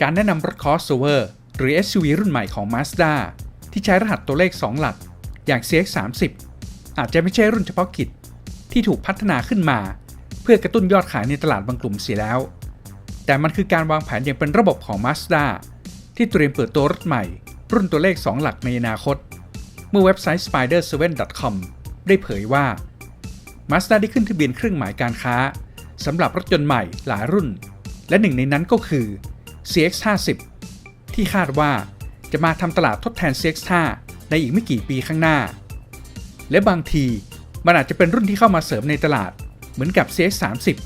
การแนะนำรถ crossover หรือ SUV รุ่นใหม่ของ Mazda ที่ใช้รหัสตัวเลข 2 หลัก อย่าง CX-30 อาจจะไม่ใช่รุ่นเฉพาะกิจ ที่ถูกพัฒนาขึ้นมา เพื่อกระตุ้นยอดขายในตลาดบางกลุ่มเสียแล้ว แต่มันคือการวางแผนอย่างเป็นระบบของ Mazda ที่เตรียมเปิดตัวรถใหม่ รุ่นตัวเลข 2 หลักในอนาคต เมื่อเว็บไซต์ spider7.com ได้เผยว่า Mazda ได้ขึ้นทะเบียนเครื่องหมายการค้าสำหรับรถยนต์ใหม่หลายรุ่น และหนึ่งในนั้นก็คือ CX-50 ที่คาดว่าจะมาทำตลาดทดแทน CX-5 ในอีกไม่กี่ปีข้างหน้า และบางทีมันอาจจะเป็นรุ่นที่เข้ามาเสริมในตลาดเหมือนกับ CX-30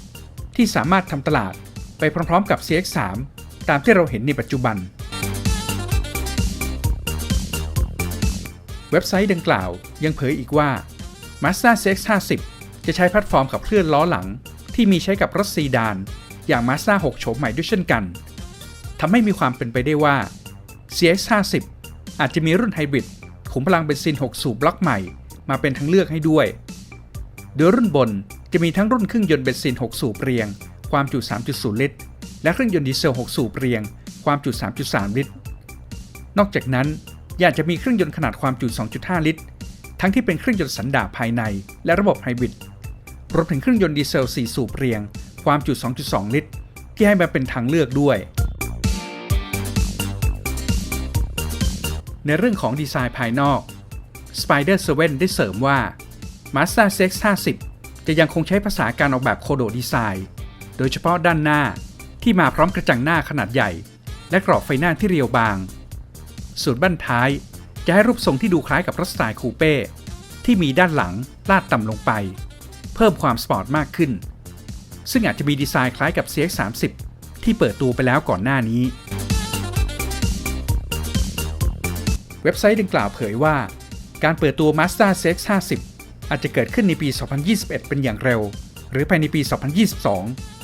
ที่สามารถทำตลาดไปพร้อมๆกับ CX-3 ตามที่เราเห็นในปัจจุบัน เว็บไซต์ดังกล่าวยังเผยอีกว่า Mazda CX-50 จะใช้แพลตฟอร์มขับเคลื่อนล้อหลัง ที่มีใช้กับรถซีดาน อย่าง Mazda 6 โฉมใหม่ด้วยเช่นกัน ทำให้มีความเป็นไปได้ว่า CX-50 อาจจะมีรุ่นไฮบริดขุมพลังเบนซิน 6 สูบบล็อกใหม่ มาเป็นทางเลือกให้ด้วย โดยรุ่นบนจะมีทั้งรุ่นเครื่องยนต์เบนซิน 6 สูบเรียง ความจุ 3.0 ลิตร และเครื่องยนต์ดีเซล 6 สูบเรียง ความจุ 3.3 ลิตร นอกจากนั้นยังจะมีเครื่องยนต์ขนาดความจุ 2.5 ลิตร ทั้งที่เป็นเครื่องยนต์สันดาปภายใน และระบบไฮบริด รวมถึงเครื่องยนต์ดีเซล 4 สูบเรียง ความจุ 2.2 ลิตร ที่ให้มาเป็นทางเลือกด้วย ในเรื่องของดีไซน์ภายนอก Spider 7 ได้เสริมว่า Mazda CX-50 จะยังคงใช้ภาษาการออกแบบโคโดดีไซน์ โดยเฉพาะด้านหน้าที่มาพร้อมกระจังหน้าขนาดใหญ่ และกรอบไฟหน้าที่เรียวบาง ส่วนบั้นท้ายจะให้รูปทรงที่ดูคล้ายกับรถสไตล์คูเป้ที่มีด้านหลังลาดต่ำลงไป เพิ่มความสปอร์ตมากขึ้น ซึ่งอาจจะมีดีไซน์คล้ายกับ CX-30 ที่เปิดตัวไปแล้วก่อนหน้านี้ เว็บไซต์ดังกล่าวเผยว่า การเปิดตัว Mazda CX-50 อาจจะเกิดขึ้นในปี 2021 เป็นอย่างเร็ว หรือภายในปี 2022